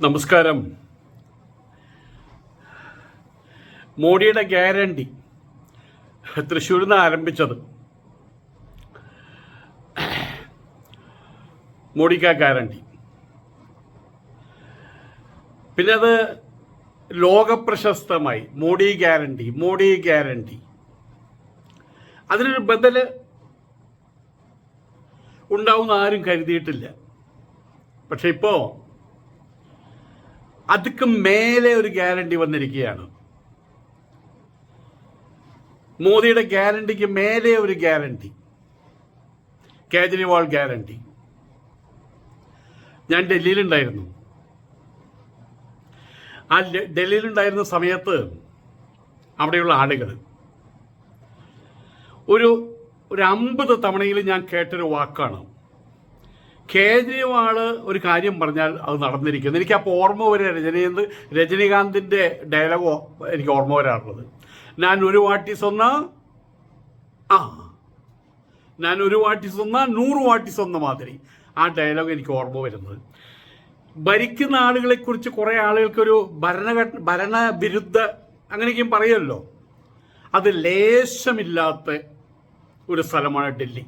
നമസ്കാരം. മോഡിയുടെ ഗ്യാരണ്ടി. തൃശ്ശൂരിൽ നിന്ന് ആരംഭിച്ചത്. മോഡിക്ക ഗ്യാരണ്ടി. പിന്നെ അത് ലോകപ്രശസ്തമായി. Modi guarantee Modi guarantee. അതിനൊരു ബദൽ ഉണ്ടാവുന്ന ആരും കരുതിയിട്ടില്ല. പക്ഷെ ഇപ്പോൾ അതുക്ക് മേലെ ഒരു ഗ്യാരണ്ടി വന്നിരിക്കുകയാണ്. മോദിയുടെ ഗ്യാരണ്ടിക്ക് മേലെ ഒരു ഗ്യാരണ്ടി. കേജ്രിവാൾ ഗ്യാരണ്ടി. ഞാൻ ഡൽഹിയിലുണ്ടായിരുന്നു. ആ ഡൽഹിയിലുണ്ടായിരുന്ന സമയത്ത് അവിടെയുള്ള ആളുകൾ ഒരു ഒരു അമ്പത് തവണയിൽ ഞാൻ കേട്ടൊരു വാക്കാണ്. കേജ്രിവാൾ ഒരു കാര്യം പറഞ്ഞാൽ അത് നടന്നിരിക്കുന്നു. എനിക്ക് അപ്പോൾ ഓർമ്മ വരെ രജനീകാന്ത് രജനീകാന്തിന്റെ ഡയലോഗോ എനിക്ക് ഓർമ്മ വരാറുള്ളത്. ഞാൻ ഒരു വാട്ടി സ്വന്ന ആ. ഞാൻ ഒരു വാട്ടി സ്വന്ന നൂറ് വാട്ടി സ്വന്ന മാതിരി ആ ഡയലോഗ് എനിക്ക് ഓർമ്മ വരുന്നത്. ഭരിക്കുന്ന ആളുകളെക്കുറിച്ച് കുറേ ആളുകൾക്കൊരു ഭരണഘട ഭരണവിരുദ്ധ അങ്ങനെയൊക്കെയും പറയുമല്ലോ. അത് ലേശമില്ലാത്ത ഒരു സ്ഥലമാണ് ഡൽഹി.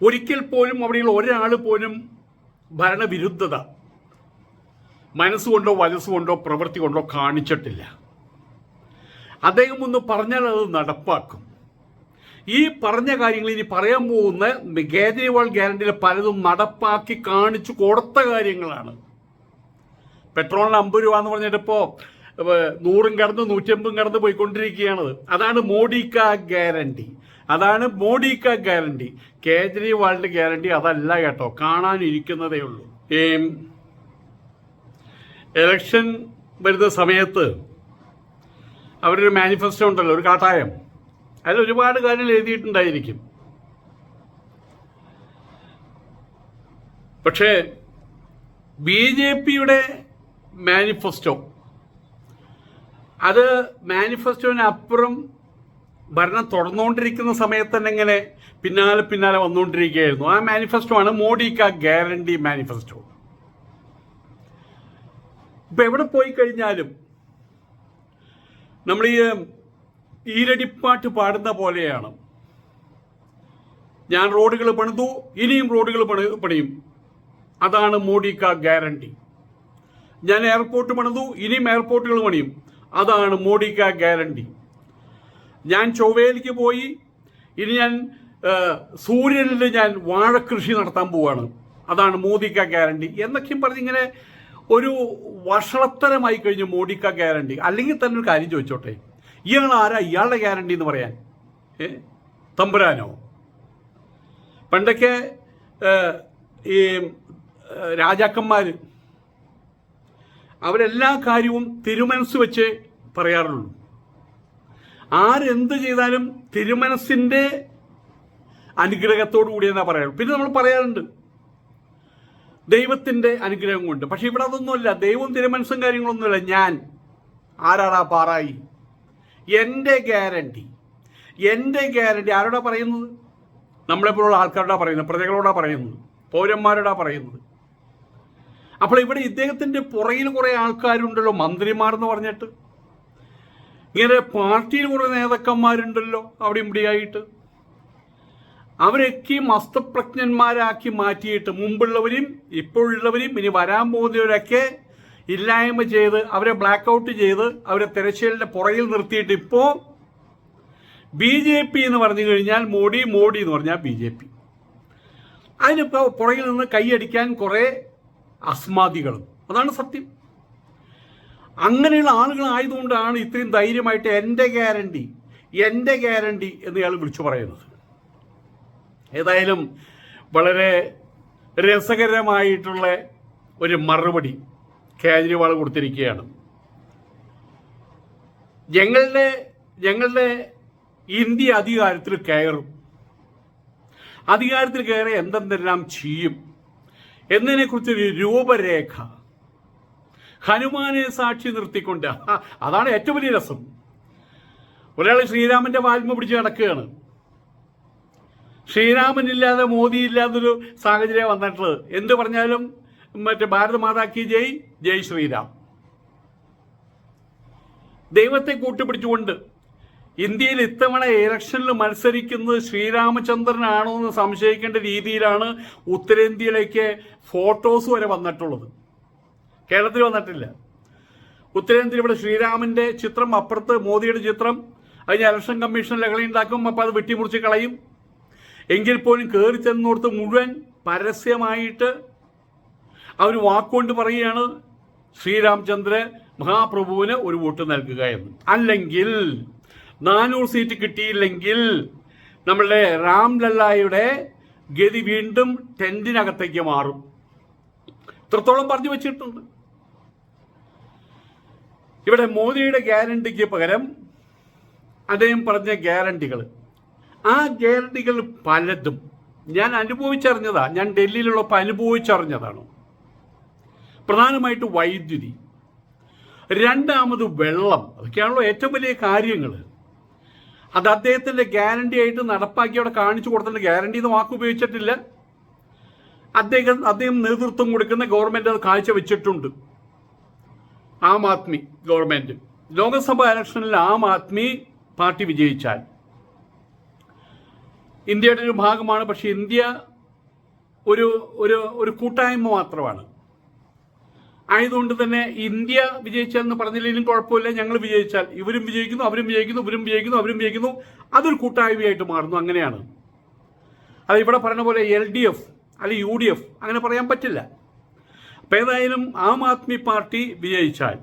ഒരിക്കൽ പോലും അവിടെയുള്ള ഒരാൾ പോലും ഭരണവിരുദ്ധത മനസ്സുകൊണ്ടോ വലസ്സുകൊണ്ടോ പ്രവൃത്തി കൊണ്ടോ കാണിച്ചിട്ടില്ല. അദ്ദേഹം ഒന്ന് പറഞ്ഞാൽ അത് നടപ്പാക്കും. ഈ പറഞ്ഞ കാര്യങ്ങൾ ഇനി പറയാൻ പോകുന്ന കേജ്രിവാൾ ഗ്യാരണ്ടിയിൽ പലതും നടപ്പാക്കി കാണിച്ചു കൊടുത്ത കാര്യങ്ങളാണ്. പെട്രോളിന് അമ്പത് രൂപ എന്ന് പറഞ്ഞിട്ടിപ്പോ ഏഹ്, നൂറും കടന്ന് നൂറ്റമ്പതും കടന്ന് പോയിക്കൊണ്ടിരിക്കുകയാണത് അതാണ് മോഡിക്ക ഗ്യാരണ്ടി. അതാണ് മോഡിക്ക ഗ്യാരണ്ടി. കേജ്രിവാളിന്റെ ഗ്യാരണ്ടി അതല്ല കേട്ടോ. കാണാനിരിക്കുന്നതേ ഉള്ളൂ. എലക്ഷൻ വരുന്ന സമയത്ത് അവരൊരു മാനിഫെസ്റ്റോ ഉണ്ടല്ലോ ഒരു കാട്ടായം. അതിൽ ഒരുപാട് കാര്യങ്ങൾ എഴുതിയിട്ടുണ്ടായിരിക്കും. പക്ഷേ ബി ജെ പിയുടെ മാനിഫെസ്റ്റോ അത് മാനിഫെസ്റ്റോവിനപ്പുറം ഭരണം തുടർന്നുകൊണ്ടിരിക്കുന്ന സമയത്ത് തന്നെ ഇങ്ങനെ പിന്നാലെ പിന്നാലെ വന്നുകൊണ്ടിരിക്കുകയായിരുന്നു. ആ മാനിഫെസ്റ്റോ ആണ് മോഡി കാ ഗ്യാരണ്ടി മാനിഫെസ്റ്റോ. ഇപ്പൊ എവിടെ പോയി കഴിഞ്ഞാലും നമ്മൾ ഈ ഈരടിപ്പാട്ട് പാടുന്ന പോലെയാണ്. ഞാൻ റോഡുകൾ പണിതു ഇനിയും റോഡുകൾ പണി പണിയും. അതാണ് കാ ഗ്യാരണ്ടി. ഞാൻ എയർപോർട്ട് പണിതു ഇനിയും എയർപോർട്ടുകൾ പണിയും. അതാണ് മോഡി കാ ഗ്യാരണ്ടി. ഞാൻ ചൊവ്വയിലേക്ക് പോയി. ഇനി ഞാൻ സൂര്യനിൽ ഞാൻ വാഴക്കൃഷി നടത്താൻ പോവാണ്. അതാണ് മോദിക്ക ഗ്യാരണ്ടി. എന്നൊക്കെയും പറഞ്ഞ് ഇങ്ങനെ ഒരു വഷളത്തരമായി കഴിഞ്ഞു മോഡിക്ക ഗ്യാരണ്ടി. അല്ലെങ്കിൽ തന്നെ ഒരു കാര്യം ചോദിച്ചോട്ടെ. ഇയാൾ ആരാ? ഇയാളുടെ ഗ്യാരണ്ടി എന്ന് പറയാൻ. തമ്പുരാനോ? പണ്ടൊക്കെ ഈ രാജാക്കന്മാർ അവരെല്ലാ കാര്യവും തിരുമനസ് വെച്ച് പറയാറുള്ളൂ. ആരെന്ത് ചെയ്താലും തിരുമനസിന്റെ അനുഗ്രഹത്തോടു കൂടിയെന്നാ പറയുള്ളൂ പിന്നെ നമ്മൾ പറയാറുണ്ട് ദൈവത്തിന്റെ അനുഗ്രഹം കൊണ്ട്. പക്ഷെ ഇവിടെ അതൊന്നുമല്ല ദൈവം തിരുമനസും കാര്യങ്ങളൊന്നുമില്ല. ഞാൻ ആരാടാ പാറായി? എന്റെ ഗ്യാരണ്ടി. എന്റെ ഗ്യാരണ്ടി ആരോടാ പറയുന്നത്? നമ്മളെപ്പോലുള്ള ആൾക്കാരോടാ പറയുന്നത് പ്രജകളോടാ പറയുന്നത് പൗരന്മാരോടാ പറയുന്നത്. അപ്പോൾ ഇവിടെ ഇദ്ദേഹത്തിന്റെ പുറയിൽ കുറേ ആൾക്കാരുണ്ടല്ലോ മന്ത്രിമാർ എന്ന് പറഞ്ഞിട്ട്. ഇങ്ങനെ പാർട്ടിയിൽ കുറേ നേതാക്കന്മാരുണ്ടല്ലോ അവിടെ ഇവിടെയായിട്ട്. അവരൊക്കെ മസ്തപ്രജ്ഞന്മാരാക്കി മാറ്റിയിട്ട് മുമ്പുള്ളവരും ഇപ്പോഴുള്ളവരും ഇനി വരാൻ പോകുന്നവരൊക്കെ ഇല്ലായ്മ ചെയ്ത് അവരെ ബ്ലാക്ക് ഔട്ട് ചെയ്ത് അവരെ തിരശ്ശീലിന്റെ പുറകിൽ നിർത്തിയിട്ട് ഇപ്പോൾ ബി ജെ പി എന്ന് പറഞ്ഞു കഴിഞ്ഞാൽ മോഡി മോഡി എന്ന് പറഞ്ഞാൽ ബി ജെ പി. അതിനിപ്പോൾ പുറകിൽ നിന്ന് കൈയടിക്കാൻ കുറേ അസ്മാദികളും. അതാണ് സത്യം. അങ്ങനെയുള്ള ആളുകളായതുകൊണ്ടാണ് ഇത്രയും ധൈര്യമായിട്ട് എന്റെ ഗ്യാരണ്ടി എന്റെ ഗ്യാരണ്ടി എന്ന് ഇയാൾ വിളിച്ചു പറയുന്നത്. ഏതായാലും വളരെ രസകരമായിട്ടുള്ള ഒരു മറുപടി കേജ്രിവാൾ കൊടുത്തിരിക്കുകയാണ്. ഞങ്ങളുടെ ഞങ്ങളുടെ ഇന്ത്യ അധികാരത്തിൽ കയറും. അധികാരത്തിൽ കയറി എന്തെന്തെല്ലാം ചെയ്യും? എന്നതിനെക്കുറിച്ചൊരു രൂപരേഖ ഹനുമാനെ സാക്ഷി നിർത്തിക്കൊണ്ട്. അതാണ് ഏറ്റവും വലിയ രസം. ഒരാൾ ശ്രീരാമന്റെ വാൽമ പിടിച്ച് നടക്കുകയാണ്. ശ്രീരാമനില്ലാതെ മോദി ഇല്ലാതൊരു സാഹചര്യം വന്നിട്ടുള്ളത്. എന്ത് പറഞ്ഞാലും മറ്റേ ഭാരത മാതാക്കി ജയ് ജയ് ശ്രീരാം. ദൈവത്തെ കൂട്ടുപിടിച്ചുകൊണ്ട് ഇന്ത്യയിൽ ഇത്തവണ ഇലക്ഷനിൽ മത്സരിക്കുന്നത് ശ്രീരാമചന്ദ്രനാണോ എന്ന് സംശയിക്കേണ്ട രീതിയിലാണ് ഉത്തരേന്ത്യയിലേക്ക് ഫോട്ടോസ് വരെ വന്നിട്ടുള്ളത്. കേരളത്തിൽ വന്നിട്ടില്ല. ഉത്തരേന്ത്യയിൽ ഇവിടെ ശ്രീരാമന്റെ ചിത്രം അപ്പുറത്ത് മോദിയുടെ ചിത്രം അതിന് ഇലക്ഷൻ കമ്മീഷൻ ലഹളി ഉണ്ടാക്കും അപ്പോൾ അത് വെട്ടിമുറിച്ച് കളയും. എങ്കിൽ പോലും കയറി ചെന്നോർത്ത് മുഴുവൻ പരസ്യമായിട്ട് അവർ വാക്കുകൊണ്ട് പറയുകയാണ് ശ്രീരാമചന്ദ്ര മഹാപ്രഭുവിന് ഒരു വോട്ട് നൽകുക എന്ന്. അല്ലെങ്കിൽ നാനൂറ് സീറ്റ് കിട്ടിയില്ലെങ്കിൽ നമ്മളുടെ രാംലല്ലായുടെ ഗതി വീണ്ടും ടെന്റിനകത്തേക്ക് മാറും. ഇത്രത്തോളം പറഞ്ഞു വെച്ചിട്ടുണ്ട്. ഇവിടെ മോദിയുടെ ഗ്യാരണ്ടിക്ക് പകരം അദ്ദേഹം പറഞ്ഞ ഗ്യാരണ്ടികൾ. ആ ഗ്യാരണ്ടികൾ പലതും ഞാൻ അനുഭവിച്ചറിഞ്ഞതാണ് ഞാൻ ഡൽഹിയിലുള്ളപ്പോൾ അനുഭവിച്ചറിഞ്ഞതാണ്. പ്രധാനമായിട്ട് വൈദ്യുതി. രണ്ടാമത് വെള്ളം. അതൊക്കെയാണല്ലോ ഏറ്റവും വലിയ കാര്യങ്ങൾ. അത് അദ്ദേഹത്തിന്റെ ഗ്യാരണ്ടി ആയിട്ട് നടപ്പാക്കി അവിടെ കാണിച്ചു കൊടുത്തിട്ട് ഗ്യാരണ്ടി എന്ന് വാക്ക് ഉപയോഗിച്ചിട്ടില്ല. അദ്ദേഹം അദ്ദേഹം നേതൃത്വം കൊടുക്കുന്ന ഗവൺമെന്റ് അത് കാഴ്ചവെച്ചിട്ടുണ്ട്. ആം ആദ്മി ഗവൺമെന്റ്. ലോക്സഭാ ഇലക്ഷനിൽ ആം ആദ്മി പാർട്ടി വിജയിച്ചാൽ. ഇന്ത്യയുടെ ഒരു ഭാഗമാണ് പക്ഷേ ഇന്ത്യ ഒരു ഒരു ഒരു കൂട്ടായ്മ മാത്രമാണ്. ആയതുകൊണ്ട് തന്നെ ഇന്ത്യ വിജയിച്ചെന്ന് പറഞ്ഞില്ലെങ്കിലും കുഴപ്പമില്ല. ഞങ്ങൾ വിജയിച്ചാൽ ഇവരും വിജയിക്കുന്നു അവരും വിജയിക്കുന്നു ഇവരും വിജയിക്കുന്നു അവരും വിജയിക്കുന്നു. അതൊരു കൂട്ടായ്മയായിട്ട് മാറുന്നു. അങ്ങനെയാണ്. അത് ഇവിടെ പറഞ്ഞ പോലെ എൽ ഡി എഫ് അല്ലെങ്കിൽ യു ഡി എഫ് അങ്ങനെ പറയാൻ പറ്റില്ല. അപ്പം ഏതായാലും ആം ആദ്മി പാർട്ടി വിജയിച്ചാൽ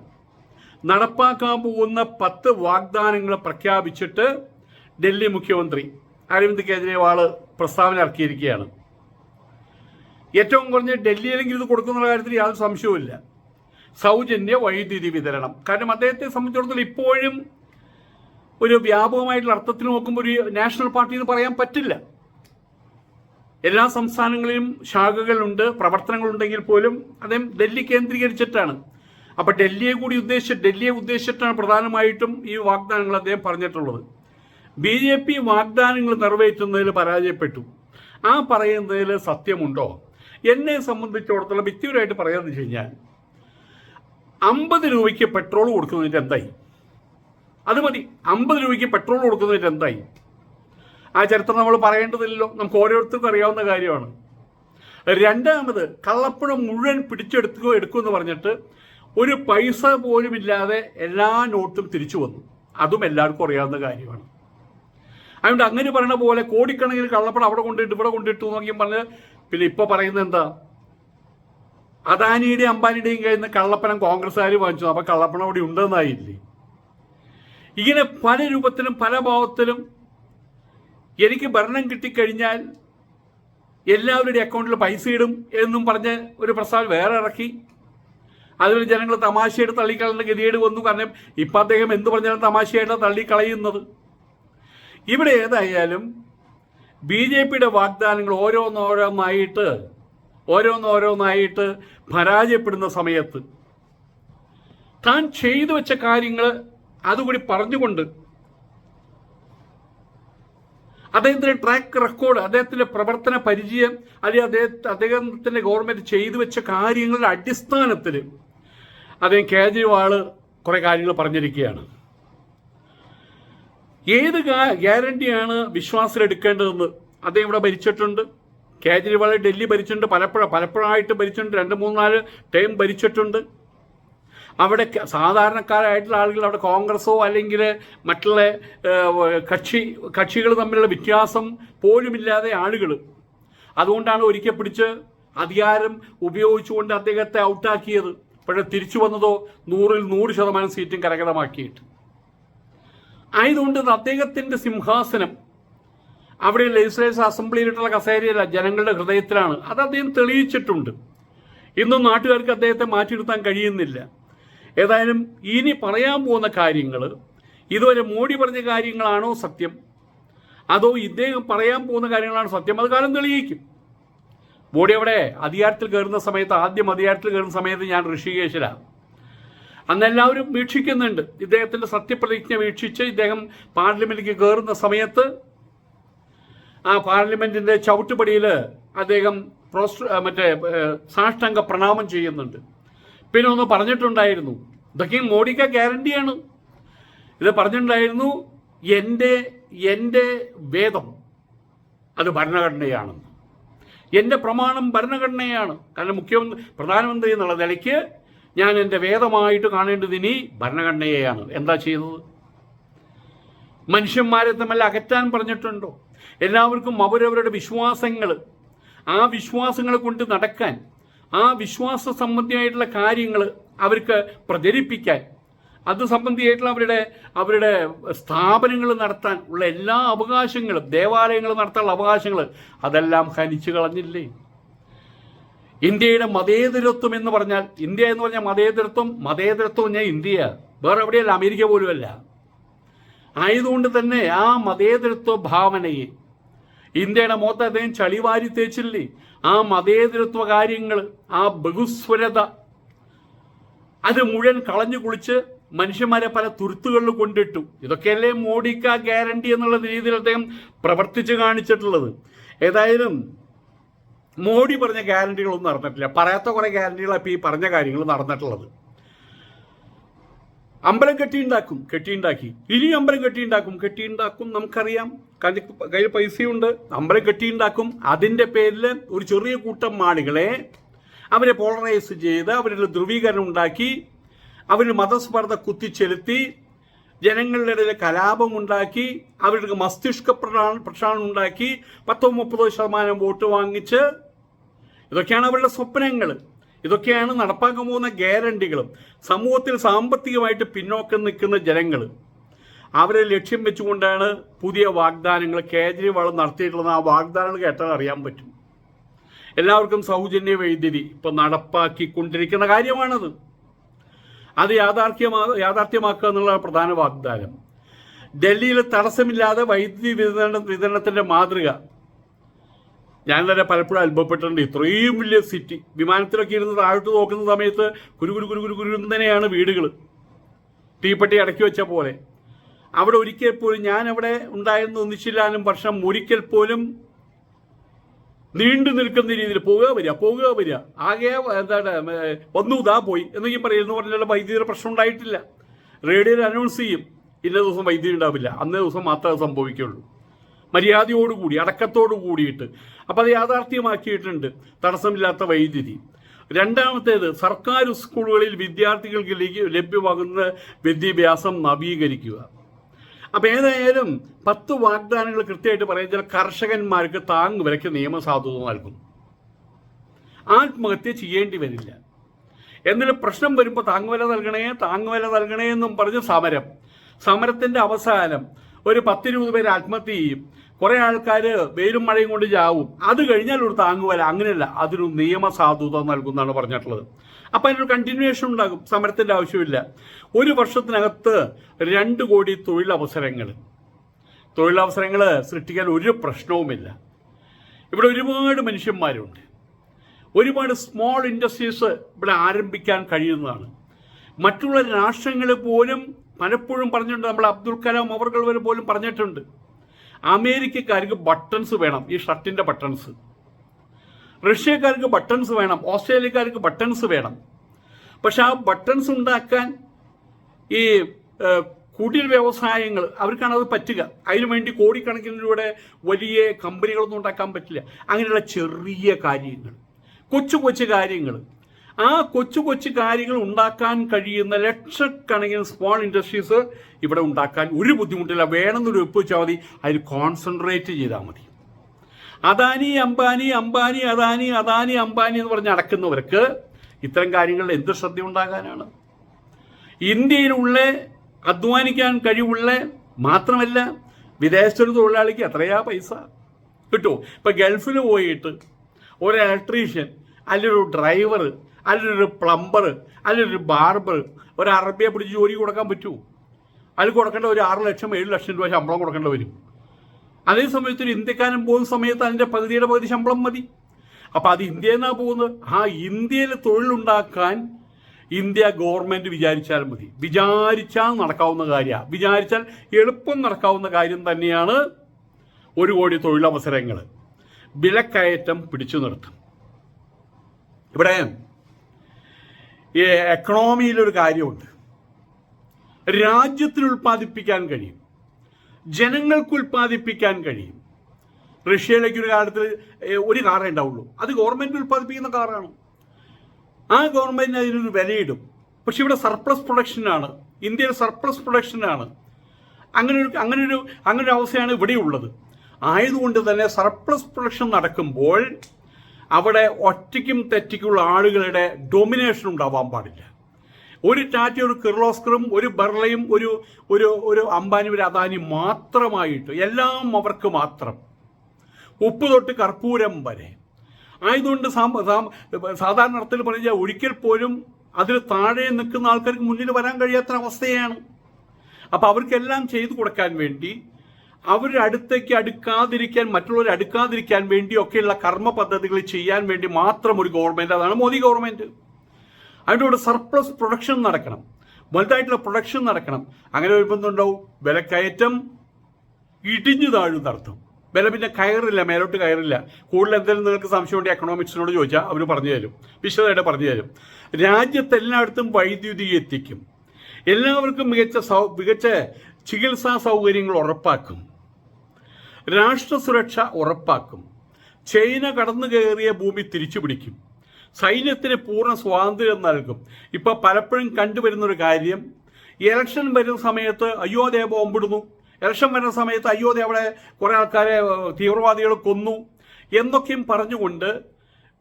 നടപ്പാക്കാൻ പോകുന്ന പത്ത് വാഗ്ദാനങ്ങൾ പ്രഖ്യാപിച്ചിട്ട് ഡൽഹി മുഖ്യമന്ത്രി അരവിന്ദ് കെജ്രിവാൾ പ്രസ്താവന ഇറക്കിയിരിക്കുകയാണ് ഏറ്റവും കുറഞ്ഞ ഡൽഹിയിലെങ്കിലും ഇത് കൊടുക്കുന്ന കാര്യത്തിൽ യാതൊരു സംശയവുമില്ല. സൗജന്യ വൈദ്യുതി വിതരണം. കാരണം അദ്ദേഹത്തെ സംബന്ധിച്ചിടത്തോളം ഇപ്പോഴും ഒരു വ്യാപകമായിട്ടുള്ള അർത്ഥത്തിൽ നോക്കുമ്പോൾ ഒരു നാഷണൽ പാർട്ടി എന്ന് പറയാൻ പറ്റില്ല. എല്ലാ സംസ്ഥാനങ്ങളിലും ശാഖകളുണ്ട് പ്രവർത്തനങ്ങളുണ്ടെങ്കിൽ പോലും അദ്ദേഹം ഡൽഹി കേന്ദ്രീകരിച്ചിട്ടാണ്. അപ്പോൾ ഡൽഹിയെ കൂടി ഉദ്ദേശിച്ച് ഡൽഹിയെ ഉദ്ദേശിച്ചിട്ടാണ് പ്രധാനമായിട്ടും ഈ വാഗ്ദാനങ്ങൾ അദ്ദേഹം പറഞ്ഞിട്ടുള്ളത്. ബി ജെ പി വാഗ്ദാനങ്ങൾ നിറവേറ്റുന്നതിൽ പരാജയപ്പെട്ടു. ആ പറയുന്നതിൽ സത്യമുണ്ടോ? എന്നെ സംബന്ധിച്ചിടത്തോളം വ്യക്തിപരമായിട്ട് പറയാന്ന് വെച്ച് കഴിഞ്ഞാൽ അമ്പത് രൂപയ്ക്ക് പെട്രോൾ കൊടുക്കുന്നതിന്റെ എന്തായി? അത് മതി. അമ്പത് രൂപയ്ക്ക് പെട്രോൾ കൊടുക്കുന്നതിന്റെ എന്തായി? ആ ചരിത്രം നമ്മൾ പറയേണ്ടതില്ലല്ലോ. നമുക്ക് ഓരോരുത്തർക്കും അറിയാവുന്ന കാര്യമാണ്. രണ്ടാമത് കള്ളപ്പണം മുഴുവൻ പിടിച്ചെടുക്കുക എടുക്കുമെന്ന് പറഞ്ഞിട്ട് ഒരു പൈസ പോലും ഇല്ലാതെ എല്ലാ നോട്ടും തിരിച്ചു വന്നു. അതും എല്ലാവർക്കും അറിയാവുന്ന കാര്യമാണ്. അതുകൊണ്ട് അങ്ങനെ പറയുന്ന പോലെ കോടിക്കണക്കിന് കള്ളപ്പണം അവിടെ കൊണ്ടിട്ട് ഇവിടെ കൊണ്ടിട്ടു നോക്കിയും പറഞ്ഞ് പിന്നെ ഇപ്പൊ പറയുന്നത് എന്താ? അദാനിയുടെയും അംബാനിയുടെയും കയ്യിൽ നിന്ന് കള്ളപ്പണം കോൺഗ്രസ്സുകാർ വാങ്ങിച്ചു. അപ്പൊ കള്ളപ്പണം അവിടെ ഉണ്ടെന്നായില്ലേ? ഇങ്ങനെ പല രൂപത്തിലും പല ഭാവത്തിലും എനിക്ക് ഭരണം കിട്ടിക്കഴിഞ്ഞാൽ എല്ലാവരുടെയും അക്കൗണ്ടിൽ പൈസ ഇടും എന്നും പറഞ്ഞ് ഒരു പ്രസ്താവന വേറെ ഇറക്കി. അതിൽ ജനങ്ങൾ തമാശയായിട്ട് തള്ളിക്കളയേണ്ട ഗതിയേട് വന്നു. കാരണം ഇപ്പം അദ്ദേഹം എന്ത് പറഞ്ഞാലും തമാശയായിട്ടാണ് തള്ളിക്കളയുന്നത്. ഇവിടെ ഏതായാലും ബി ജെ പിയുടെ വാഗ്ദാനങ്ങൾ ഓരോന്നോരോന്നായിട്ട് ഓരോന്നോരോന്നായിട്ട് പരാജയപ്പെടുന്ന സമയത്ത് താൻ ചെയ്തു വെച്ച കാര്യങ്ങൾ അതുകൂടി പറഞ്ഞുകൊണ്ട് അദ്ദേഹത്തിന്റെ ട്രാക്ക് റെക്കോർഡ് അദ്ദേഹത്തിന്റെ പ്രവർത്തന പരിചയം അല്ലെങ്കിൽ അദ്ദേഹത്തെ അദ്ദേഹത്തിന്റെ ഗവൺമെന്റ് ചെയ്തു വെച്ച കാര്യങ്ങളുടെ അടിസ്ഥാനത്തിൽ അദ്ദേഹം കേജ്രിവാൾ കുറേ കാര്യങ്ങൾ പറഞ്ഞിരിക്കുകയാണ്. ഏത് ഗ്യാരണ്ടിയാണ് വിശ്വാസത്തിലെടുക്കേണ്ടതെന്ന് അദ്ദേഹം ഇവിടെ ഭരിച്ചിട്ടുണ്ട്. കേജ്രിവാൾ ഡൽഹി ഭരിച്ചിട്ടുണ്ട് പലപ്പോഴും പലപ്പോഴായിട്ട് ഭരിച്ചിട്ടുണ്ട് രണ്ട് മൂന്നാൽ ടൈം ഭരിച്ചിട്ടുണ്ട്. അവിടെ സാധാരണക്കാരായിട്ടുള്ള ആളുകൾ അവിടെ കോൺഗ്രസോ അല്ലെങ്കിൽ മറ്റുള്ള കക്ഷി കക്ഷികൾ തമ്മിലുള്ള വ്യത്യാസം പോലുമില്ലാതെ ആളുകൾ. അതുകൊണ്ടാണ് ഒരിക്കൽ പിടിച്ച് അധികാരം ഉപയോഗിച്ചുകൊണ്ട് അദ്ദേഹത്തെ ഔട്ടാക്കിയത്. പക്ഷേ തിരിച്ചു വന്നതോ നൂറിൽ നൂറ് ശതമാനം സീറ്റും കരകതമാക്കിയിട്ട് ആയതുകൊണ്ട് അദ്ദേഹത്തിന്റെ സിംഹാസനം. അവിടെ ലെജിസ്ലേറ്റീവ് അസംബ്ലിയിലിട്ടുള്ള കസേരയല്ല ജനങ്ങളുടെ ഹൃദയത്തിലാണ്. അത് അദ്ദേഹം തെളിയിച്ചിട്ടുണ്ട്. ഇന്നും നാട്ടുകാർക്ക് അദ്ദേഹത്തെ മാറ്റിയിരുത്താൻ കഴിയുന്നില്ല. ഏതായാലും ഇനി പറയാൻ പോകുന്ന കാര്യങ്ങൾ ഇതുവരെ മോഡി പറഞ്ഞ കാര്യങ്ങളാണോ സത്യം? അതോ ഇദ്ദേഹം പറയാൻ പോകുന്ന കാര്യങ്ങളാണ് സത്യം? അത് കാലം തെളിയിക്കും. മോഡി അവിടെ അധികാരത്തിൽ കയറുന്ന സമയത്ത് ആദ്യം അധികാരത്തിൽ കയറുന്ന സമയത്ത് ഞാൻ ഋഷികേശിലാണ്. അന്ന് എല്ലാവരും വീക്ഷിക്കുന്നുണ്ട്. ഇദ്ദേഹത്തിന്റെ സത്യപ്രതിജ്ഞ വീക്ഷിച്ച് ഇദ്ദേഹം പാർലമെന്റിലേക്ക് കയറുന്ന സമയത്ത് ആ പാർലമെന്റിന്റെ ചവിട്ടുപടിയിൽ അദ്ദേഹം പ്രോസ്റ്റ മറ്റേ സാഷ്ടാംഗ പ്രണാമം ചെയ്യുന്നുണ്ട്. പിന്നെ ഒന്ന് പറഞ്ഞിട്ടുണ്ടായിരുന്നു. ഇതൊക്കെ മോഡിക്ക ഗ്യാരണ്ടിയാണ്. ഇത് പറഞ്ഞിട്ടുണ്ടായിരുന്നു എന്റെ എന്റെ വേദം അത് ഭരണഘടനയാണെന്ന്. എന്റെ പ്രമാണം ഭരണഘടനയാണ്. കാരണം മുഖ്യമന്ത്രി പ്രധാനമന്ത്രി എന്നുള്ള നിലയ്ക്ക് ഞാൻ എന്റെ വേദമായിട്ട് കാണേണ്ടത് ഇനി ഭരണഘടനയെയാണ്. എന്താ ചെയ്തത്? മനുഷ്യന്മാരെ തമ്മിൽ അകറ്റാൻ പറഞ്ഞിട്ടുണ്ടോ? എല്ലാവർക്കും അവരവരുടെ വിശ്വാസങ്ങൾ ആ വിശ്വാസങ്ങളെ കൊണ്ട് നടക്കാൻ ആ വിശ്വാസ സംബന്ധിയായിട്ടുള്ള കാര്യങ്ങൾ അവർക്ക് പ്രചരിപ്പിക്കാൻ അത് സംബന്ധിയായിട്ടുള്ള അവരുടെ അവരുടെ സ്ഥാപനങ്ങൾ നടത്താൻ ഉള്ള എല്ലാ അവകാശങ്ങളും ദേവാലയങ്ങൾ നടത്താനുള്ള അവകാശങ്ങൾ അതെല്ലാം ഹനിച്ചു കളഞ്ഞില്ലേ? ഇന്ത്യയുടെ മതേതരത്വം എന്ന് പറഞ്ഞാൽ ഇന്ത്യ എന്ന് പറഞ്ഞാൽ മതേതരത്വം മതേതരത്വം ഞാൻ ഇന്ത്യ വേറെ എവിടെയല്ല അമേരിക്ക പോലുമല്ല. ആയതുകൊണ്ട് തന്നെ ആ മതേതരത്വ ഭാവനയെ ഇന്ത്യയുടെ മൊത്തം അദ്ദേഹം ചളിവാരി തേച്ചില്ലേ? ആ മതേതരത്വ കാര്യങ്ങൾ ആ ബഹുസ്വരത അത് മുഴുവൻ കളഞ്ഞു കുളിച്ച് മനുഷ്യന്മാരെ പല തുരുത്തുകളിൽ കൊണ്ടിട്ടു. ഇതൊക്കെയല്ലേ മോഡിക്ക ഗ്യാരണ്ടി എന്നുള്ള രീതിയിൽ അദ്ദേഹം പ്രവർത്തിച്ച് കാണിച്ചിട്ടുള്ളത്. ഏതായാലും മോഡി പറഞ്ഞ ഗ്യാരണ്ടികളൊന്നും നടന്നിട്ടില്ല. പറയാത്ത കുറേ ഗ്യാരണ്ടികളാണ് ഈ പറഞ്ഞ കാര്യങ്ങൾ നടന്നിട്ടുള്ളത്. അമ്പലം കെട്ടിയുണ്ടാക്കും കെട്ടിയുണ്ടാക്കി. ഇനി അമ്പലം കെട്ടിയുണ്ടാക്കും കെട്ടിയുണ്ടാക്കും നമുക്കറിയാം. കയ്യിൽ പൈസയുണ്ട് അമ്പലം കെട്ടിയുണ്ടാക്കും. അതിന്റെ പേരിൽ ഒരു ചെറിയ കൂട്ടം മാളികളെ അവരെ പോളറൈസ് ചെയ്ത് അവരുടെ ധ്രുവീകരണം ഉണ്ടാക്കി അവരിൽ മതസ്പർദ്ധ കുത്തിച്ചെലുത്തി ജനങ്ങളുടെ ഇടയിൽ കലാപം ഉണ്ടാക്കി അവരുടെ മസ്തിഷ്ക പ്രക്ഷാ- പ്രക്ഷാളനം ഉണ്ടാക്കി പത്തോ മുപ്പതോ ശതമാനം വോട്ട് വാങ്ങിച്ച് ഇതൊക്കെയാണ് അവരുടെ സ്വപ്നങ്ങൾ ഇതൊക്കെയാണ് നടപ്പാക്കാൻ പോകുന്ന ഗ്യാരണ്ടികളും സമൂഹത്തിൽ സാമ്പത്തികമായിട്ട് പിന്നോക്കം നിൽക്കുന്ന ജനങ്ങൾ അവരെ ലക്ഷ്യം വെച്ചുകൊണ്ടാണ് പുതിയ വാഗ്ദാനങ്ങൾ കേജ്രിവാൾ നടത്തിയിട്ടുള്ളത് ആ വാഗ്ദാനങ്ങൾ കേട്ടാൽ അറിയാൻ പറ്റും. എല്ലാവർക്കും സൗജന്യ വൈദ്യുതി ഇപ്പം നടപ്പാക്കിക്കൊണ്ടിരിക്കുന്ന കാര്യമാണത്. അത് യാഥാർത്ഥ്യമാ യാഥാർത്ഥ്യമാക്കുക എന്നുള്ള പ്രധാന വാഗ്ദാനം. ഡൽഹിയിൽ തടസ്സമില്ലാതെ വൈദ്യുതി വിതരണ വിതരണത്തിന്റെ മാതൃക ഞാൻ തന്നെ പലപ്പോഴും അനുഭവപ്പെട്ടിട്ടുണ്ട്. ഇത്രയും വലിയ സിറ്റി വിമാനത്തിലൊക്കെ ഇരുന്ന് താഴോട്ട് നോക്കുന്ന സമയത്ത് കുരു കുരു കുരു കുരുന്നനെയാണ് വീടുകൾ തീപ്പെട്ടി അടക്കി വെച്ച പോലെ. അവിടെ ഒരിക്കൽ പോലും ഞാൻ അവിടെ ഉണ്ടായിരുന്ന ഒന്നിച്ചില്ലാനും വർഷം ഒരിക്കൽ പോലും നീണ്ടു നിൽക്കുന്ന രീതിയിൽ പോകുക വരിക പോകുക വരിക. ആകെ എന്താണ് വന്നു ഇതാ പോയി എന്നൊക്കെ പറയുന്നു പറഞ്ഞാൽ വൈദ്യുതിയുടെ പ്രശ്നം ഉണ്ടായിട്ടില്ല. റേഡിയോയിൽ അനൗൺസ് ചെയ്യും. ഇന്ന ദിവസം വൈദ്യുതി ഉണ്ടാവില്ല. അന്നേ ദിവസം മാത്രമേ സംഭവിക്കുള്ളൂ. മര്യാദയോടുകൂടി അടക്കത്തോടു കൂടിയിട്ട് അപ്പോൾ അത് യാഥാർത്ഥ്യമാക്കിയിട്ടുണ്ട് തടസ്സമില്ലാത്ത വൈദ്യുതി. രണ്ടാമത്തേത് സർക്കാർ സ്കൂളുകളിൽ വിദ്യാർത്ഥികൾക്ക് ലഭ്യമാകുന്ന വിദ്യാഭ്യാസം നവീകരിക്കുക. അപ്പം ഏതായാലും പത്ത് വാഗ്ദാനങ്ങൾ കൃത്യമായിട്ട് പറയുന്നത് കർഷകന്മാർക്ക് താങ് വിലയ്ക്ക് നിയമസാധുത നൽകും. ആത്മഹത്യ ചെയ്യേണ്ടി വരില്ല. എന്നിട്ട് പ്രശ്നം വരുമ്പോൾ താങ്ങുവില നൽകണേ താങ്ങുവില നൽകണേ എന്നും പറഞ്ഞ് സമരം. സമരത്തിന്റെ അവസാനം ഒരു പത്തിരുപത് പേര് ആത്മഹത്യ ചെയ്യും. കുറെ ആൾക്കാർ വെയിലും മഴയും കൊണ്ട് ചാവും. അത് കഴിഞ്ഞാൽ ഒരു താങ്ങുവല അങ്ങനെയല്ല. അതിനൊരു നിയമസാധുത നൽകുന്നതാണ് പറഞ്ഞിട്ടുള്ളത്. അപ്പം അതിനൊരു കണ്ടിന്യൂവേഷൻ ഉണ്ടാകും. സമരത്തിന്റെ ആവശ്യമില്ല. ഒരു വർഷത്തിനകത്ത് രണ്ട് കോടി തൊഴിലവസരങ്ങൾ. തൊഴിലവസരങ്ങൾ സൃഷ്ടിക്കാൻ ഒരു പ്രശ്നവുമില്ല. ഇവിടെ ഒരുപാട് മനുഷ്യന്മാരുണ്ട്. ഒരുപാട് സ്മോൾ ഇൻഡസ്ട്രീസ് ഇവിടെ ആരംഭിക്കാൻ കഴിയുന്നതാണ്. മറ്റുള്ള രാഷ്ട്രങ്ങൾ പോലും പലപ്പോഴും പറഞ്ഞിട്ടുണ്ട്. നമ്മൾ അബ്ദുൽ കലാം അവർകൾ പോലും പറഞ്ഞിട്ടുണ്ട്. അമേരിക്കക്കാർക്ക് ബട്ടൺസ് വേണം ഈ ഷർട്ടിന്റെ ബട്ടൺസ് റഷ്യക്കാർക്ക് ബട്ടൺസ് വേണം ഓസ്ട്രേലിയക്കാർക്ക് ബട്ടൺസ് വേണം. പക്ഷെ ആ ബട്ടൺസ് ഉണ്ടാക്കാൻ ഈ കുടിൽ വ്യവസായങ്ങൾ അവർക്കാണ് അത് പറ്റുക. അതിനു വേണ്ടി കോടിക്കണക്കിന് രൂപയുടെ വലിയ കമ്പനികളൊന്നും ഉണ്ടാക്കാൻ പറ്റില്ല. അങ്ങനെയുള്ള ചെറിയ കാര്യങ്ങൾ കൊച്ചു കൊച്ചു കാര്യങ്ങൾ. ആ കൊച്ചു കൊച്ചു കാര്യങ്ങൾ ഉണ്ടാക്കാൻ കഴിയുന്ന ലക്ഷക്കണക്കിന് സ്മോൾ ഇൻഡസ്ട്രീസ് ഇവിടെ ഉണ്ടാക്കാൻ ഒരു ബുദ്ധിമുട്ടില്ല. വേണമെന്നൊരു വെപ്പ് വെച്ചാൽ മതി. അതിൽ കോൺസെൻട്രേറ്റ് ചെയ്താൽ മതി. അദാനി അംബാനി അംബാനി അദാനി അദാനി അംബാനി എന്ന് പറഞ്ഞ് അടക്കുന്നവർക്ക് ഇത്തരം കാര്യങ്ങളിൽ എന്ത് ശ്രദ്ധ ഉണ്ടാകാനാണ് ഇന്ത്യയിലുള്ള അധ്വാനിക്കാൻ കഴിവുള്ള മാത്രമല്ല വിദേശത്തൊരു തൊഴിലാളിക്ക് എത്രയാ പൈസ? കിട്ടുമോ ഇപ്പം ഗൾഫിൽ പോയിട്ട് ഒരു ഇലക്ട്രീഷ്യൻ അല്ലെങ്കിൽ ഒരു ഡ്രൈവർ ഒരു പ്ലംബർ അല്ലൊരു ബാർബർ ഒരു അറബിയെ പിടിച്ച് ജോലി കൊടുക്കാൻ പറ്റുമോ അതിൽ കൊടുക്കേണ്ട ഒരു ആറ് ലക്ഷം ഏഴ് ലക്ഷം രൂപ ശമ്പളം കൊടുക്കേണ്ടി വരും. അതേ സമയത്ത് ഒരു ഇന്ത്യക്കാരൻ പോകുന്ന സമയത്ത് അതിന്റെ പകുതിയുടെ പകുതി ശമ്പളം മതി. അപ്പോൾ അത് ഇന്ത്യയിൽ നിന്നാണ് പോകുന്നത്. ആ ഇന്ത്യയിൽ തൊഴിലുണ്ടാക്കാൻ ഇന്ത്യ ഗവൺമെന്റ് വിചാരിച്ചാൽ മതി. വിചാരിച്ചാൽ നടക്കാവുന്ന കാര്യമാണ് വിചാരിച്ചാൽ എളുപ്പം നടക്കാവുന്ന കാര്യം തന്നെയാണ് ഒരു കോടി തൊഴിലവസരങ്ങൾ വിലക്കയറ്റം പിടിച്ചു നിർത്തും. ഇവിടെ ഈ എക്കണോമിയിലൊരു കാര്യമുണ്ട്. രാജ്യത്തിന് ഉൽപ്പാദിപ്പിക്കാൻ കഴിയും. ജനങ്ങൾക്ക് ഉൽപ്പാദിപ്പിക്കാൻ കഴിയും. റഷ്യയിലേക്ക് ഒരു കാലത്തിൽ ഒരു കാറേ ഉണ്ടാവുള്ളൂ. അത് ഗവൺമെന്റ് ഉൽപ്പാദിപ്പിക്കുന്ന കാറാണ്. ആ ഗവൺമെന്റിന് അതിനൊരു വിലയിടും. പക്ഷെ ഇവിടെ സർപ്ലസ് പ്രൊഡക്ഷനാണ് ഇന്ത്യയിൽ സർപ്ലസ് പ്രൊഡക്ഷനാണ് അങ്ങനെ ഒരു അങ്ങനെ ഒരു അങ്ങനെ ഒരു അവസ്ഥയാണ് ഇവിടെ ഉള്ളത് ആയതുകൊണ്ട് തന്നെ സർപ്ലസ് പ്രൊഡക്ഷൻ നടക്കുമ്പോൾ അവിടെ ഒറ്റയ്ക്കും തെറ്റിക്കുള്ള ആളുകളുടെ ഡൊമിനേഷൻ ഉണ്ടാവാൻ പാടില്ല. ഒരു ടാറ്റ ഒരു കിർലോസ്കറും ഒരു ബർളയും ഒരു ഒരു ഒരു അംബാനി ഒരു അദാനി മാത്രമായിട്ട് എല്ലാം അവർക്ക് മാത്രം. ഉപ്പ് തൊട്ട് കർപ്പൂരം വരെ. ആയതുകൊണ്ട് സാധാരണ അർത്ഥത്തിൽ പറഞ്ഞ ഒരിക്കൽ പോലും അതിൽ താഴെ നിൽക്കുന്ന ആൾക്കാർക്ക് മുന്നിൽ വരാൻ കഴിയാത്ത അവസ്ഥയാണ് അപ്പോൾ അവർക്കെല്ലാം ചെയ്തു കൊടുക്കാൻ വേണ്ടി അവരുടെ അടുത്തേക്ക് അടുക്കാതിരിക്കാൻ മറ്റുള്ളവർ അടുക്കാതിരിക്കാൻ വേണ്ടിയൊക്കെയുള്ള കർമ്മ പദ്ധതികൾ ചെയ്യാൻ വേണ്ടി മാത്രം ഒരു ഗവൺമെന്റ് അതാണ് മോദി ഗവൺമെന്റ് അതിന്റെ കൂടെ സർപ്ലസ് പ്രൊഡക്ഷൻ നടക്കണം. വലുതായിട്ടുള്ള പ്രൊഡക്ഷൻ നടക്കണം. അങ്ങനെ വരുമ്പോൾ എന്തുണ്ടാവും വിലക്കയറ്റം ഇടിഞ്ഞു താഴും നടത്തും വില പിന്നെ കയറില്ല മേലോട്ട് കയറില്ല. കൂടുതൽ എന്തെങ്കിലും നിങ്ങൾക്ക് സംശയമുണ്ട് എക്കണോമിക്സിനോട് ചോദിച്ചാൽ അവർ പറഞ്ഞു തരും. വിശദമായിട്ട് പറഞ്ഞു തരും. രാജ്യത്ത് എല്ലായിടത്തും വൈദ്യുതി എത്തിക്കും. എല്ലാവർക്കും മികച്ച സൗ മികച്ച ചികിത്സാ സൗകര്യങ്ങൾ ഉറപ്പാക്കും. രാഷ്ട്ര സുരക്ഷ ഉറപ്പാക്കും. ചൈന കടന്നു കയറിയ ഭൂമി തിരിച്ചു പിടിക്കും സൈന്യത്തിന് പൂർണ സ്വാതന്ത്ര്യം നൽകും. ഇപ്പോൾ പലപ്പോഴും കണ്ടുവരുന്നൊരു കാര്യം ഇലക്ഷൻ വരുന്ന സമയത്ത് അയ്യോ ബോംബിടുന്നു. ഇലക്ഷൻ വരുന്ന സമയത്ത് അയ്യോ അവിടെ കുറേ ആൾക്കാരെ തീവ്രവാദികൾ കൊന്നു എന്നൊക്കെയും പറഞ്ഞുകൊണ്ട്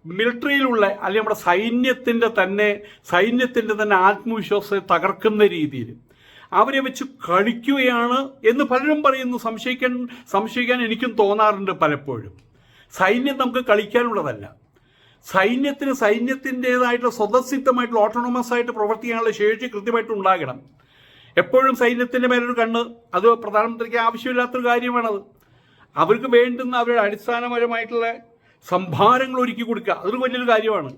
മിലിറ്ററിയിലുള്ള അല്ലെങ്കിൽ നമ്മുടെ സൈന്യത്തിന്റെ തന്നെ സൈന്യത്തിന്റെ തന്നെ ആത്മവിശ്വാസത്തെ തകർക്കുന്ന രീതിയിൽ അവരെ വെച്ച് കളിക്കുകയാണ് എന്ന് പലരും പറയുന്നു. സംശയിക്കാൻ സംശയിക്കാൻ എനിക്കും തോന്നാറുണ്ട് പലപ്പോഴും. സൈന്യം നമുക്ക് കളിക്കാനുള്ളതല്ല. സൈന്യത്തിന് സൈന്യത്തിന്റെതായിട്ടുള്ള സ്വതസിദ്ധമായിട്ടുള്ള ഓട്ടോണമസ് ആയിട്ട് പ്രവർത്തിക്കാനുള്ള ശേഷി കൃത്യമായിട്ട് ഉണ്ടാകണം. എപ്പോഴും സൈന്യത്തിന്റെ മേലൊരു കണ്ണ് അത് പ്രധാനമന്ത്രിക്ക് ആവശ്യമില്ലാത്തൊരു കാര്യമാണത്. അവർക്ക് വേണ്ടുന്ന അവരുടെ അടിസ്ഥാനപരമായിട്ടുള്ള സംഭാരങ്ങൾ ഒരുക്കി കൊടുക്കുക അതൊരു വലിയൊരു കാര്യമാണ്.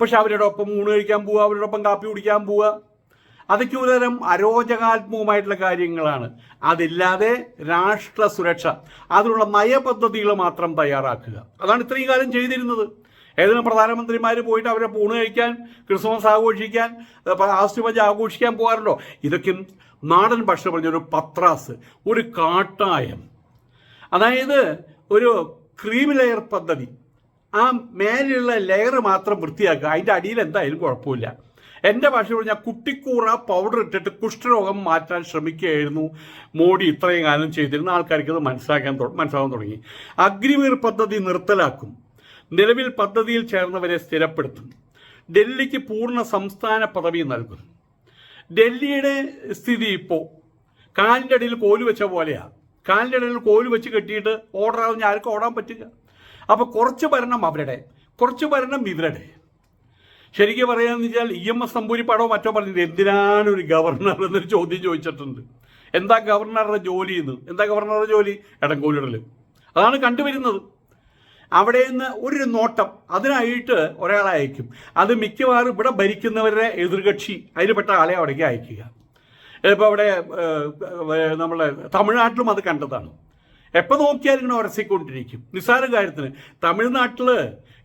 പക്ഷെ അവരുടെ ഒപ്പം ഊണ് കഴിക്കാൻ പോവുക അവരുടെ ഒപ്പം കാപ്പി കുടിക്കാൻ പോവുക അതൊക്കെ ഒരുതരം അരോചകാത്മകമായിട്ടുള്ള കാര്യങ്ങളാണ്. അതില്ലാതെ രാഷ്ട്ര സുരക്ഷ അതിനുള്ള നയപദ്ധതികൾ മാത്രം തയ്യാറാക്കുക. അതാണ് ഇത്രയും കാലം ചെയ്തിരുന്നത്. ഏതെങ്കിലും പ്രധാനമന്ത്രിമാർ പോയിട്ട് അവരെ പൂണ് കഴിക്കാൻ ക്രിസ്മസ് ആഘോഷിക്കാൻ ആസ്റ്റുമജ് ആഘോഷിക്കാൻ പോകാറുണ്ടോ? ഇതൊക്കെ നാടൻ ഭാഷ പറഞ്ഞൊരു പത്രാസ് ഒരു കാട്ടായം. അതായത് ഒരു ക്രീം ലെയർ പദ്ധതി. ആ മേലെയുള്ള ലെയർ മാത്രം വൃത്തിയാക്കുക. അതിന്റെ അടിയിൽ എന്തായാലും കുഴപ്പമില്ല. എന്റെ ഭാഷ പറഞ്ഞാൽ കുട്ടിക്കൂറ പൗഡർ ഇട്ടിട്ട് കുഷ്ഠരോഗം മാറ്റാൻ ശ്രമിക്കുകയായിരുന്നു മോഡി ഇത്രയും കാലം ചെയ്തിരുന്ന ആൾക്കാർക്ക് അത് മനസ്സിലാക്കാൻ മനസ്സിലാവാൻ തുടങ്ങി. അഗ്നിവീർ പദ്ധതി നിർത്തലാക്കും. നിലവിൽ പദ്ധതിയിൽ ചേർന്നവരെ സ്ഥിരപ്പെടുത്തും. ഡൽഹിക്ക് പൂർണ സംസ്ഥാന പദവി നൽകും. ഡൽഹിയുടെ സ്ഥിതി ഇപ്പോൾ കാലിന്റെ ഇടയിൽ കോൽ വെച്ച പോലെയാണ് കാലിന്റെ ഇടയിൽ കോൽ വെച്ച് കെട്ടിയിട്ട് ഓടാതെ ആർക്കും ഓടാൻ പറ്റില്ല. അപ്പോൾ കുറച്ച് ഭരണം അവരുടെ കുറച്ച് ഭരണം ഇവരുടെ. ശരിക്കും പറയാന്ന് വെച്ചാൽ ഇ എം എസ് നമ്പൂരിപ്പാടോ മറ്റോ പറഞ്ഞത് എന്തിനാണ് ഒരു ഗവർണർ എന്നൊരു ചോദ്യം ചോദിച്ചിട്ടുണ്ട്. എന്താ ഗവർണറുടെ ജോലി എന്ന്? എന്താ ഗവർണറുടെ ജോലി? ഇടങ്കോലിടൽ അതാണ് കണ്ടുവരുന്നത്. അവിടെ നിന്ന് ഒരു നോട്ടം അതിനായിട്ട് ഒരാളെ അയക്കും. അത് മിക്കവാറും ഇവിടെ ഭരിക്കുന്നവരുടെ എതിർകക്ഷി അതിൽപ്പെട്ട ആളെ അവിടേക്ക് അയക്കുക. ഇപ്പോൾ അവിടെ നമ്മളെ തമിഴ്നാട്ടിലും അത് കണ്ടതാണ്. എപ്പോൾ നോക്കിയാലും ഇങ്ങനെ ഉരസിക്കൊണ്ടിരിക്കും. നിസ്സാര കാര്യത്തിന്. തമിഴ്നാട്ടിൽ